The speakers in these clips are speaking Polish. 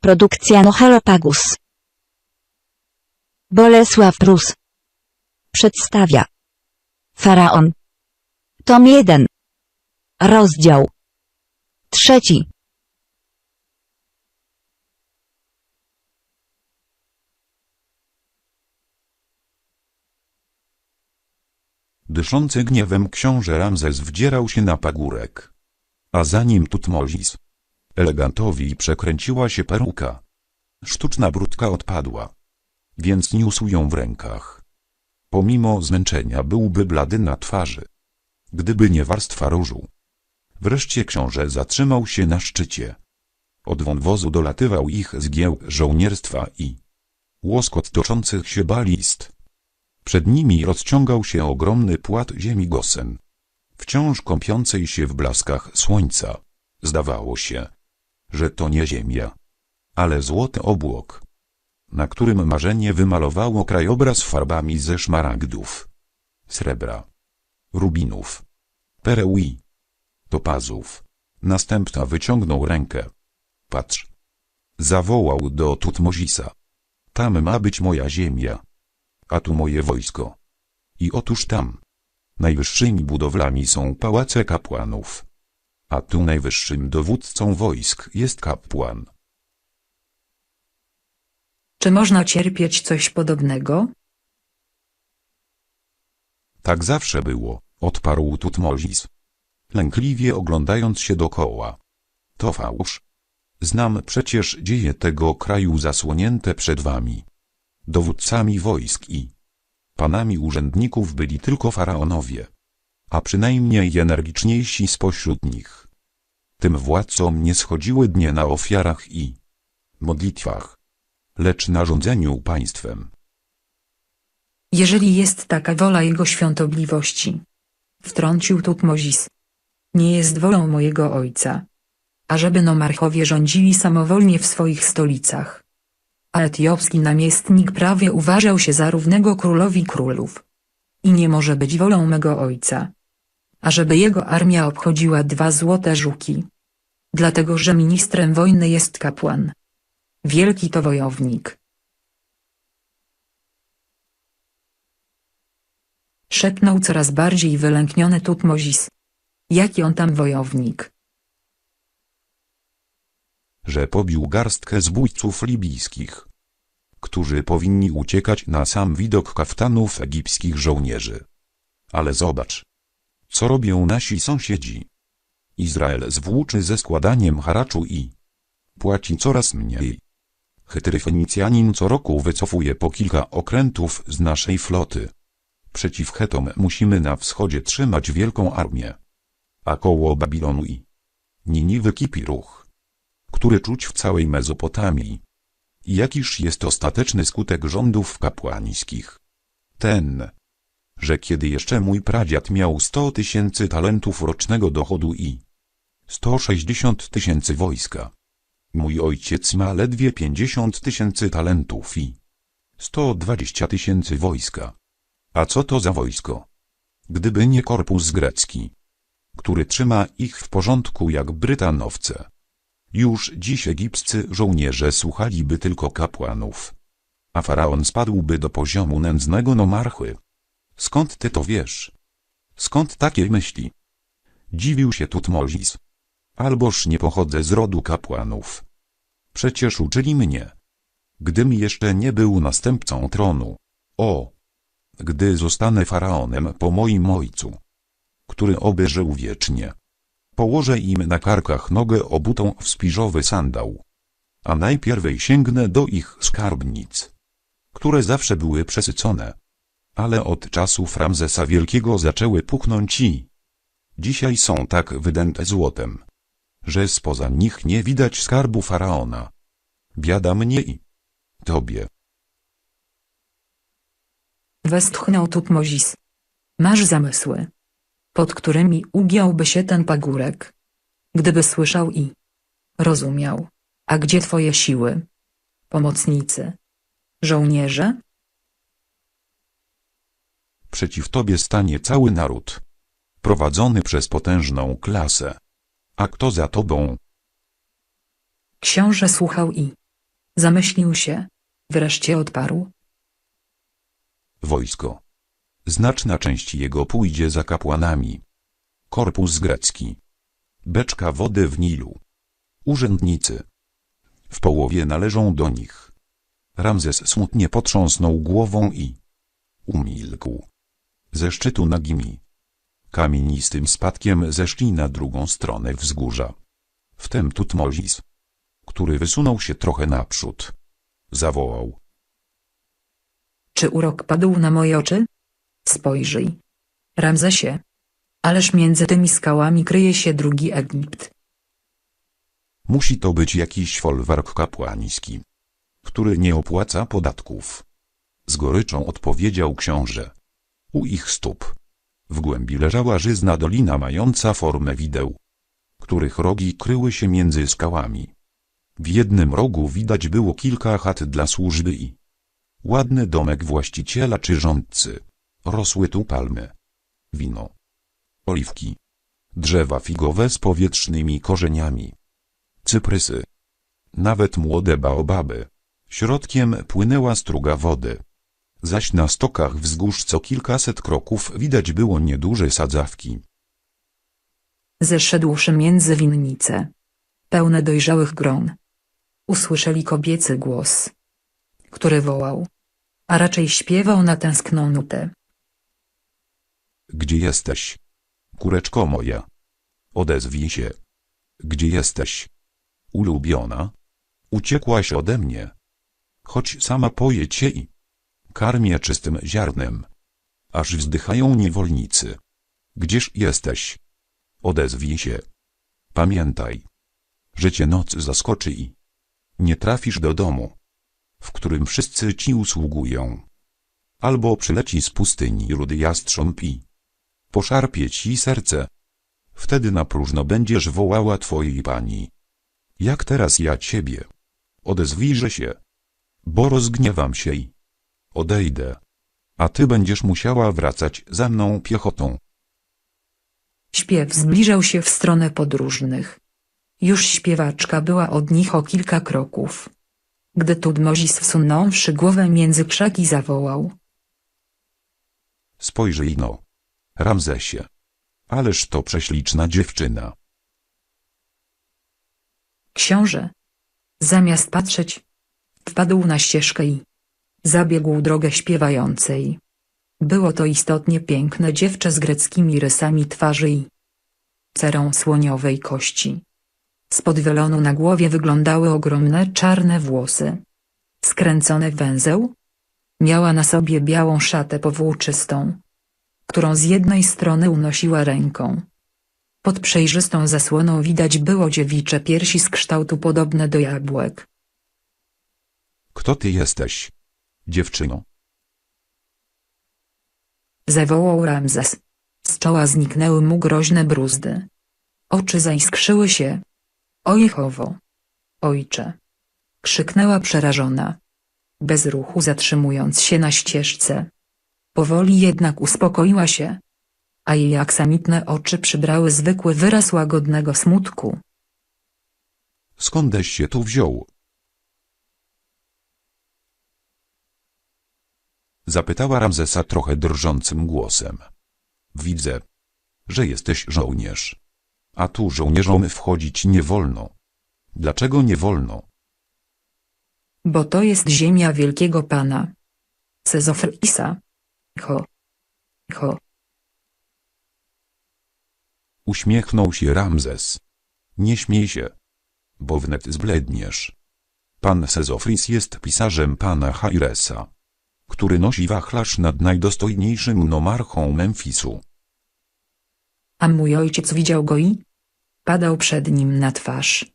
Produkcja Nohalopagus. Bolesław Prus. Przedstawia. Faraon. Tom 1. Rozdział. Trzeci. Dyszący gniewem książę Ramzes wdzierał się na pagórek. A za nim Tutmozis. Elegantowi przekręciła się peruka. Sztuczna brudka odpadła. Więc niósł ją w rękach. Pomimo zmęczenia byłby blady na twarzy. Gdyby nie warstwa różu. Wreszcie książę zatrzymał się na szczycie. Od wąwozu dolatywał ich zgiełk żołnierstwa i łoskot toczących się balist. Przed nimi rozciągał się ogromny płat ziemi Gosen. Wciąż kąpiącej się w blaskach słońca. Zdawało się, że to nie ziemia, ale złoty obłok, na którym marzenie wymalowało krajobraz farbami ze szmaragdów, srebra, rubinów, pereł i topazów. Następca wyciągnął rękę. Patrz. Zawołał do Tutmozisa. Tam ma być moja ziemia a tu moje wojsko. I otóż tam. Najwyższymi budowlami są pałace kapłanów. A tu najwyższym dowódcą wojsk jest kapłan. Czy można cierpieć coś podobnego? Tak zawsze było, odparł Tutmozis. Lękliwie oglądając się dokoła. To fałsz. Znam przecież dzieje tego kraju zasłonięte przed wami. Dowódcami wojsk i panami urzędników byli tylko faraonowie, a przynajmniej energiczniejsi spośród nich. Tym władcom nie schodziły dnie na ofiarach i modlitwach, lecz na rządzeniu państwem. Jeżeli jest taka wola jego świątobliwości. Wtrącił Tutmozis. Nie jest wolą mojego ojca. Ażeby nomarchowie rządzili samowolnie w swoich stolicach. A etiopski namiestnik prawie uważał się za równego królowi królów. I nie może być wolą mego ojca. Ażeby jego armia obchodziła dwa złote żuki. Dlatego, że ministrem wojny jest kapłan. Wielki to wojownik. Szepnął coraz bardziej wylękniony Tutmozis. Jaki on tam wojownik? że pobił garstkę zbójców libijskich, którzy powinni uciekać na sam widok kaftanów egipskich żołnierzy. Ale zobacz, co robią nasi sąsiedzi. Izrael zwłóczy ze składaniem haraczu i płaci coraz mniej. Chytry Fenicjanin co roku wycofuje po kilka okrętów z naszej floty. Przeciw Chetom musimy na wschodzie trzymać wielką armię. A koło Babilonu i Niniwy kipi ruch który czuć w całej Mezopotamii. Jakiż jest ostateczny skutek rządów kapłańskich? Ten, że kiedy jeszcze mój pradziad miał 100 tysięcy talentów rocznego dochodu i 160 tysięcy wojska, mój ojciec ma ledwie 50 tysięcy talentów i 120 tysięcy wojska. A co to za wojsko? Gdyby nie korpus grecki, który trzyma ich w porządku jak Brytanowce. Już dziś egipscy żołnierze słuchaliby tylko kapłanów. A faraon spadłby do poziomu nędznego nomarchy. Skąd ty to wiesz? Skąd takie myśli? Dziwił się Tutmozis. Alboż nie pochodzę z rodu kapłanów. Przecież uczyli mnie. Gdym jeszcze nie był następcą tronu. O! Gdy zostanę faraonem po moim ojcu, który oby żył wiecznie. Położę im na karkach nogę obutą w spiżowy sandał. A najpierwej sięgnę do ich skarbnic, które zawsze były przesycone. Ale od czasów Ramzesa Wielkiego zaczęły puchnąć i dzisiaj są tak wydęte złotem, że spoza nich nie widać skarbu faraona. Biada mnie i tobie. Westchnął Tutmozis. Masz zamysły, pod którymi ugiąłby się ten pagórek. Gdyby słyszał i rozumiał. A gdzie twoje siły? Pomocnicy? Żołnierze? Przeciw tobie stanie cały naród, prowadzony przez potężną klasę. A kto za tobą? Książę słuchał i Zamyślił się. Wreszcie odparł. Wojsko. Znaczna część jego pójdzie za kapłanami. Korpus grecki. Beczka wody w Nilu. Urzędnicy. W połowie należą do nich. Ramzes smutnie potrząsnął głową i umilkł. Ze szczytu nagimi. Kamienistym spadkiem zeszli na drugą stronę wzgórza. Wtem Tutmozis, który wysunął się trochę naprzód, zawołał. Czy urok padł na moje oczy? Spojrzyj. Ramzesie. Ależ między tymi skałami kryje się drugi Egipt. Musi to być jakiś folwark kapłański, który nie opłaca podatków. Z goryczą odpowiedział książę. U ich stóp. W głębi leżała żyzna dolina mająca formę wideł, których rogi kryły się między skałami. W jednym rogu widać było kilka chat dla służby i ładny domek właściciela czy rządcy. Rosły tu palmy, wino, oliwki, drzewa figowe z powietrznymi korzeniami, cyprysy, nawet młode baobaby. Środkiem płynęła struga wody. Zaś na stokach wzgórz co kilkaset kroków widać było nieduże sadzawki. Zeszedłszy między winnice. Pełne dojrzałych gron. Usłyszeli kobiecy głos. Który wołał. A raczej śpiewał na tęskną nutę. Gdzie jesteś? Kureczko moja. Odezwij się. Gdzie jesteś? Ulubiona? Uciekłaś ode mnie. Choć sama poję cię i karmię czystym ziarnem. Aż wzdychają niewolnicy. Gdzież jesteś? Odezwij się. Pamiętaj, że cię noc zaskoczy i nie trafisz do domu, w którym wszyscy ci usługują. Albo przyleci z pustyni rudy jastrząb i poszarpie ci serce. Wtedy na próżno będziesz wołała twojej pani. Jak teraz ja ciebie? Odezwijże się, bo rozgniewam się i odejdę. A ty będziesz musiała wracać za mną piechotą. Śpiew zbliżał się w stronę podróżnych. Już śpiewaczka była od nich o kilka kroków. Gdy Tutmozis wsunąwszy głowę między krzaki zawołał. Spojrzyj no. Ramzesie. Ależ to prześliczna dziewczyna. Książę. Zamiast patrzeć, wpadł na ścieżkę i zabiegł drogę śpiewającej. Było to istotnie piękne dziewczę z greckimi rysami twarzy i cerą słoniowej kości. Spod welonu na głowie wyglądały ogromne czarne włosy. Skręcone w węzeł. Miała na sobie białą szatę powłóczystą, którą z jednej strony unosiła ręką. Pod przejrzystą zasłoną widać było dziewicze piersi z kształtu podobne do jabłek. Kto ty jesteś? Dziewczyno. Zawołał Ramzes. Z czoła zniknęły mu groźne bruzdy. Oczy zaiskrzyły się. O Jehowo! Ojcze! Krzyknęła przerażona. Bez ruchu zatrzymując się na ścieżce. Powoli jednak uspokoiła się. A jej aksamitne oczy przybrały zwykły wyraz łagodnego smutku. Skądeś się tu wziął? Zapytała Ramzesa trochę drżącym głosem. Widzę, że jesteś żołnierz. A tu żołnierzom wchodzić nie wolno. Dlaczego nie wolno? Bo to jest ziemia wielkiego pana. Sezofrisa. Ho. Ho. Uśmiechnął się Ramzes. Nie śmiej się, bo wnet zbledniesz. Pan Sezofris jest pisarzem pana Hairesa, który nosi wachlarz nad najdostojniejszym nomarchą Memfisu. A mój ojciec widział go i padał przed nim na twarz.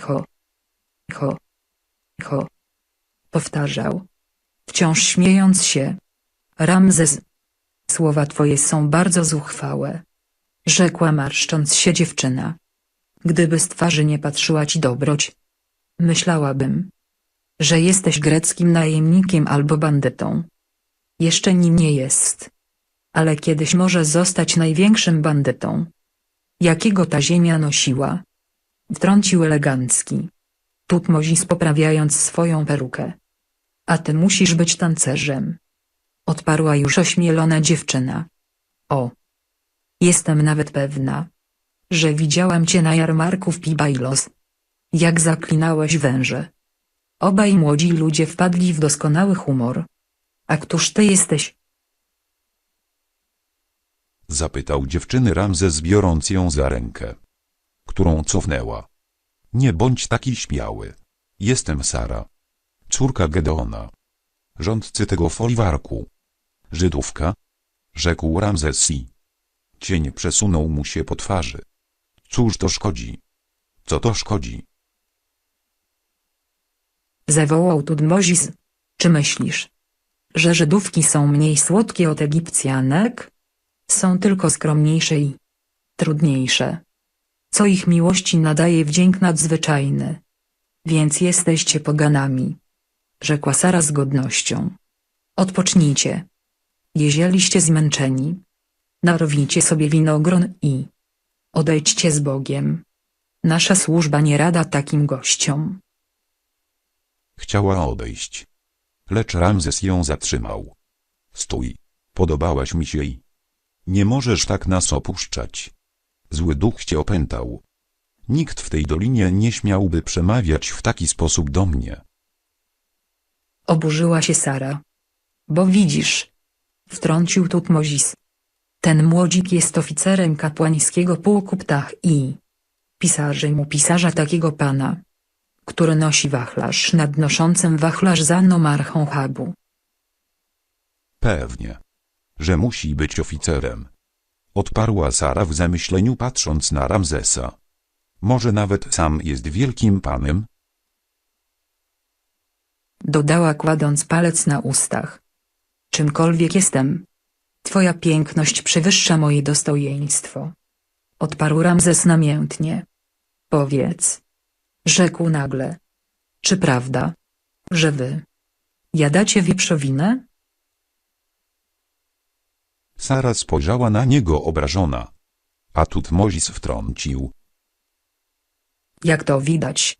Ho. Ho. Ho. Powtarzał. Wciąż śmiejąc się. Ramzes. Słowa twoje są bardzo zuchwałe. Rzekła marszcząc się dziewczyna. Gdyby z twarzy nie patrzyła ci dobroć. Myślałabym. Że jesteś greckim najemnikiem albo bandytą. Jeszcze nim nie jest. Ale kiedyś może zostać największym bandytą. Jakiego ta ziemia nosiła? Wtrącił elegancki. Tutmozis poprawiając swoją perukę. A ty musisz być tancerzem. Odparła już ośmielona dziewczyna. O. Jestem nawet pewna, że widziałam cię na jarmarku w Pibailos. Jak zaklinałeś węże. Obaj młodzi ludzie wpadli w doskonały humor. A któż ty jesteś? Zapytał dziewczyny Ramzes biorąc ją za rękę. Którą cofnęła. Nie bądź taki śmiały. Jestem Sara. Córka Gedeona. Rządcy tego foliwarku. Żydówka? Rzekł Ramzes i. Cień przesunął mu się po twarzy. Cóż to szkodzi? Co to szkodzi? Zawołał Tutmozis. Czy myślisz, że Żydówki są mniej słodkie od Egipcjanek? Są tylko skromniejsze i trudniejsze. Co ich miłości nadaje wdzięk nadzwyczajny. Więc jesteście poganami. Rzekła Sara z godnością. Odpocznijcie. Jezieliście zmęczeni. Narwijcie sobie winogron i odejdźcie z Bogiem. Nasza służba nie rada takim gościom. Chciała odejść. Lecz Ramzes ją zatrzymał. Stój. Podobałaś mi się. Nie możesz tak nas opuszczać. Zły duch cię opętał. Nikt w tej dolinie nie śmiałby przemawiać w taki sposób do mnie. Oburzyła się Sara. Bo widzisz, wtrącił Tutmozis. Ten młodzik jest oficerem kapłańskiego pułku Ptah i pisarzem u pisarza takiego pana, który nosi wachlarz nad noszącym wachlarz za nomarchą Habu. Pewnie. Że musi być oficerem. Odparła Sara w zamyśleniu patrząc na Ramzesa. Może nawet sam jest wielkim panem? Dodała kładąc palec na ustach. Czymkolwiek jestem. Twoja piękność przewyższa moje dostojeństwo. Odparł Ramzes namiętnie. Powiedz. Rzekł nagle. Czy prawda, że wy jadacie wieprzowinę? Sara spojrzała na niego obrażona. A Tutmozis wtrącił. Jak to widać,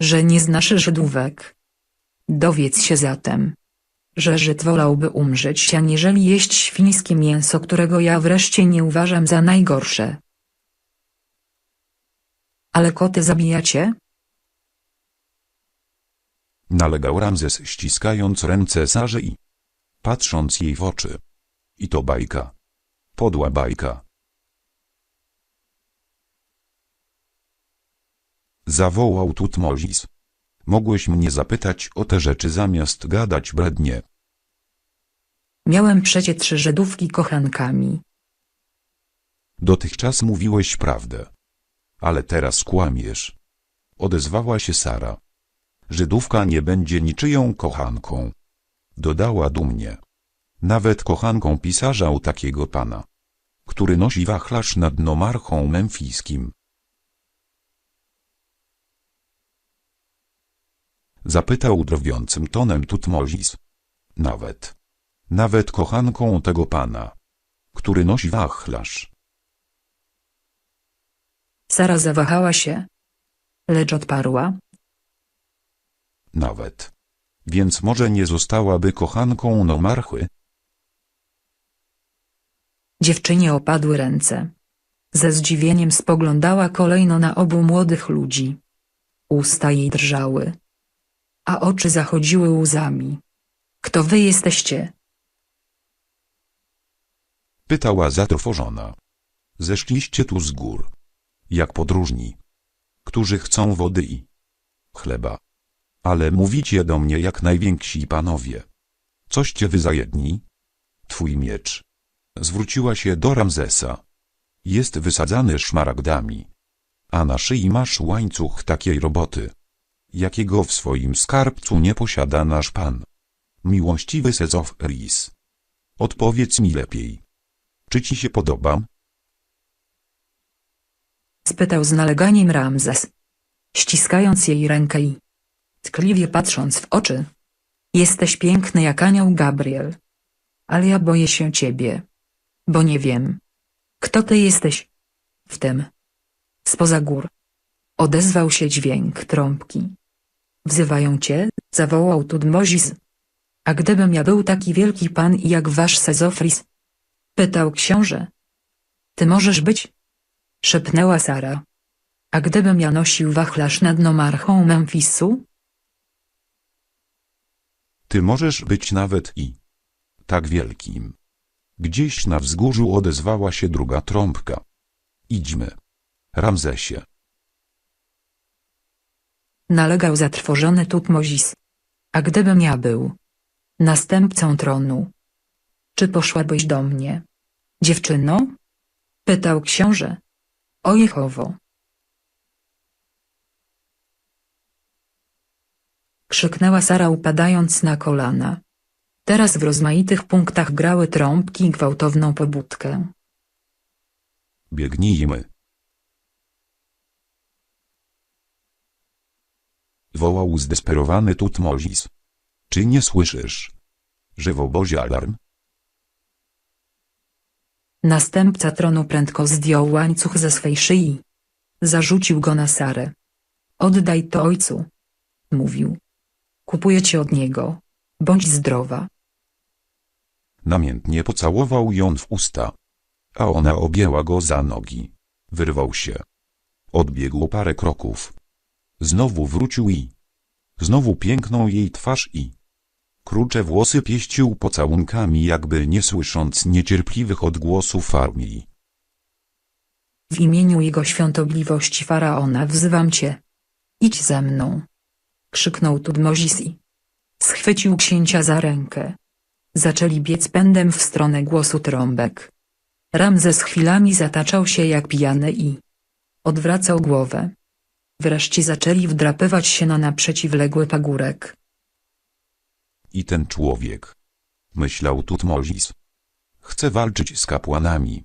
że nie znasz Żydówek. Dowiedz się zatem, że Żyd wolałby umrzeć, aniżeli jeść świńskie mięso, którego ja wreszcie nie uważam za najgorsze. Ale koty zabijacie? Nalegał Ramzes ściskając ręce Sarze i patrząc jej w oczy. I to bajka. Podła bajka. Zawołał Tutmozis. Mogłeś mnie zapytać o te rzeczy zamiast gadać brednie. Miałem przecie trzy Żydówki kochankami. Dotychczas mówiłeś prawdę. Ale teraz kłamiesz. Odezwała się Sara. Żydówka nie będzie niczyją kochanką. Dodała dumnie. Nawet kochanką pisarza u takiego pana. Który nosi wachlarz nad nomarchą memfijskim. Zapytał drwiącym tonem Tutmozis. Nawet. Nawet kochanką tego pana. Który nosi wachlarz. Sara zawahała się, lecz odparła. Nawet. Więc może nie zostałaby kochanką nomarchy? Dziewczynie opadły ręce. Ze zdziwieniem spoglądała kolejno na obu młodych ludzi. Usta jej drżały. A oczy zachodziły łzami. Kto wy jesteście? Pytała zatrwożona. Zeszliście tu z gór. Jak podróżni. Którzy chcą wody i chleba. Ale mówicie do mnie jak najwięksi panowie. Coście wy za jedni? Twój miecz. Zwróciła się do Ramzesa. Jest wysadzany szmaragdami. A na szyi masz łańcuch takiej roboty. Jakiego w swoim skarbcu nie posiada nasz pan. Miłościwy Sezof Ris. Odpowiedz mi lepiej. Czy ci się podobam? spytał z naleganiem Ramzes. Ściskając jej rękę i tkliwie patrząc w oczy. Jesteś piękny jak anioł Gabriel. Ale ja boję się ciebie. Bo nie wiem. Kto ty jesteś? Wtem. Spoza gór. Odezwał się dźwięk trąbki. Wzywają cię, zawołał Tutmozis. A gdybym ja był taki wielki pan jak wasz Sezofris? Pytał książę. Ty możesz być? Szepnęła Sara. A gdybym ja nosił wachlarz nad nomarchą Memphisu? Ty możesz być nawet i tak wielkim. Gdzieś na wzgórzu odezwała się druga trąbka. Idźmy. Ramzesie. Nalegał zatrwożony Tutmozis. A gdybym ja był następcą tronu, czy poszłabyś do mnie? Dziewczyno? Pytał książę. O Jehowo. Krzyknęła Sara upadając na kolana. Teraz w rozmaitych punktach grały trąbki i gwałtowną pobudkę. Biegnijmy. Wołał zdesperowany Tutmozis. Czy nie słyszysz, że w obozie alarm? Następca tronu prędko zdjął łańcuch ze swej szyi. Zarzucił go na Sarę. Oddaj to ojcu. Mówił. Kupuję cię od niego. Bądź zdrowa. Namiętnie pocałował ją w usta. A ona objęła go za nogi. Wyrwał się. Odbiegł parę kroków. Znowu wrócił i... Znowu piękną jej twarz i... Krucze włosy pieścił pocałunkami jakby nie słysząc niecierpliwych odgłosów armii. W imieniu jego świątobliwości faraona wzywam cię. Idź ze mną. Krzyknął Tutmozis i schwycił księcia za rękę. Zaczęli biec pędem w stronę głosu trąbek. Ramzes chwilami zataczał się jak pijany i odwracał głowę. Wreszcie zaczęli wdrapywać się na naprzeciwległy pagórek. I ten człowiek. Myślał Tutmozis. Chce walczyć z kapłanami.